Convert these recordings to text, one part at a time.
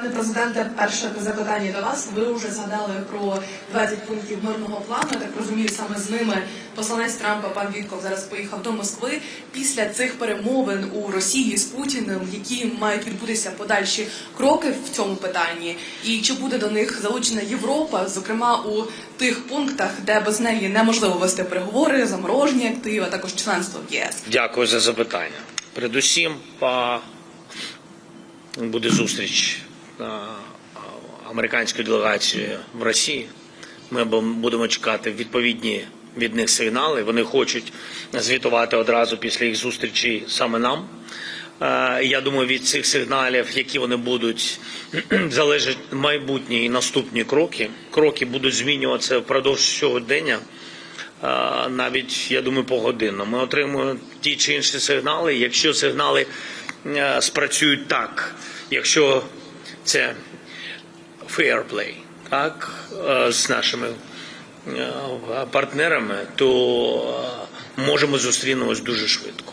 Пане президенте, перше запитання до вас. Ви вже згадали про 20 пунктів мирного плану. Я так розумію, саме з ними посланець Трампа пан Вітков зараз поїхав до Москви. Після цих перемовин у Росії з Путіним, які мають відбутися подальші кроки в цьому питанні, і чи буде до них залучена Європа, зокрема у тих пунктах, де без неї неможливо вести переговори, заморожені активи, а також членство в ЄС. Дякую за запитання. Передусім, па- буде зустріч а, американської делегації в Росії. Ми бу- будемо чекати відповідні від них сигнали. Вони хочуть звітувати одразу після їх зустрічі саме нам. Е, Я думаю, від цих сигналів, які вони будуть, залежать майбутні і наступні кроки. Кроки будуть змінюватися впродовж сьогодення. Е, навіть я думаю погодинно. Ми отримуємо ті чи інші сигнали. Якщо сигнали е, спрацюють так, якщо це play, так е, з нашими е, партнерами, то е, можемо зустрінемось дуже швидко.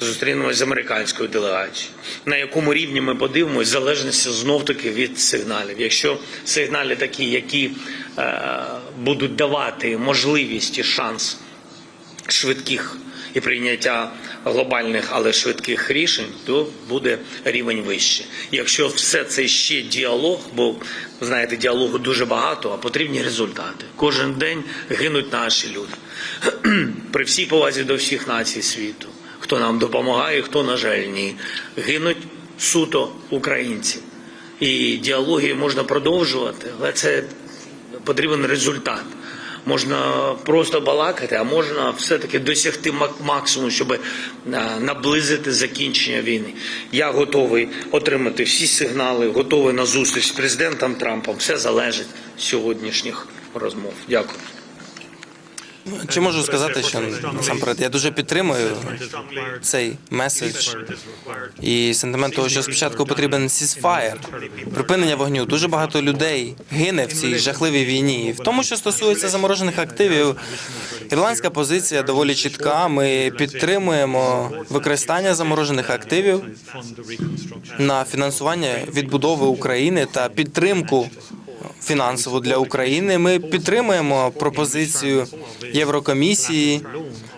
Зустрінемось з американською делегацією. На якому рівні ми подивимось, залежності знов таки від сигналів. Якщо сигнали такі, які будуть давати можливість і шанс швидких і прийняття глобальних, але швидких рішень, то буде рівень вище. Якщо все це ще діалог, бо знаєте, діалогу дуже багато, а потрібні результати. Кожен день гинуть наші люди. При всій повазі до всіх націй світу, хто нам допомагає, хто, на жаль, ні, гинуть суто українці. І діалоги можна продовжувати, але це потрібен результат. Можна просто балакати, а можна все-таки досягти мак- максимуму, щоб е, наблизити закінчення війни. Я готовий отримати всі сигнали, готовий на зустріч з президентом Трампом. Все залежить сьогоднішніх розмов. Дякую. Чи можу сказати, що насамперед я дуже підтримую цей меседж і сентимент того, що спочатку потрібен ceasefire, припинення вогню. Дуже багато людей гине в цій жахливій війні. І В тому, що стосується заморожених активів, ірландська позиція доволі чітка. Ми підтримуємо використання заморожених активів на фінансування відбудови України та підтримку фінансову для України. Ми підтримуємо пропозицію Єврокомісії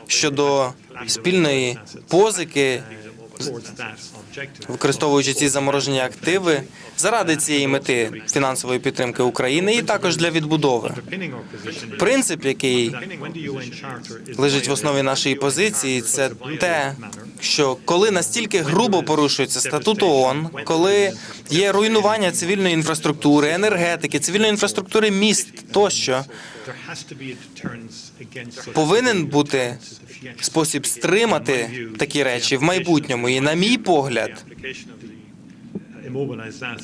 щодо спільної позики, використовуючи ці заморожені активи заради цієї мети фінансової підтримки України і також для відбудови. Принцип, який лежить в основі нашої позиції, це те, що коли настільки грубо порушується статут ООН, коли є руйнування цивільної інфраструктури, енергетики, цивільної інфраструктури міст тощо, повинен бути спосіб стримати такі речі в майбутньому. І на мій погляд,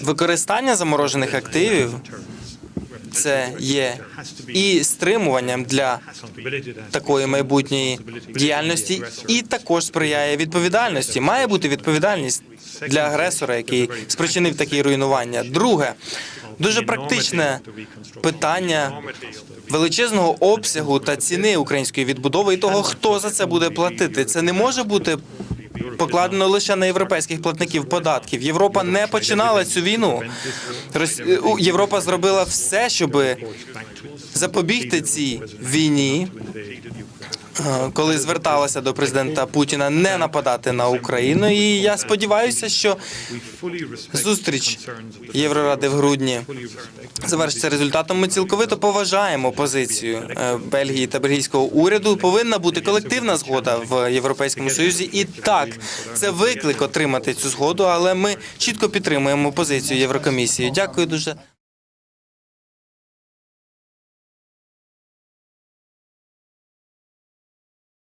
використання заморожених активів це є і стримуванням для такої майбутньої діяльності, і також сприяє відповідальності. Має бути відповідальність для агресора, який спричинив такі руйнування. Друге, дуже практичне питання величезного обсягу та ціни української відбудови і того, хто за це буде платити. Це не може бути. Покладено лише на європейських платників податків. Європа не починала цю війну. Європа зробила все, щоб запобігти цій війні, е, коли зверталася до президента Путіна не нападати на Україну. І я сподіваюся, що зустріч Євроради в грудні завершиться результатом. Ми цілковито поважаємо позицію е, Бельгії та бельгійського уряду. Повинна бути колективна згода в Європейському Союзі. І так, це виклик отримати цю згоду, але ми чітко підтримуємо позицію Єврокомісії. Дякую дуже.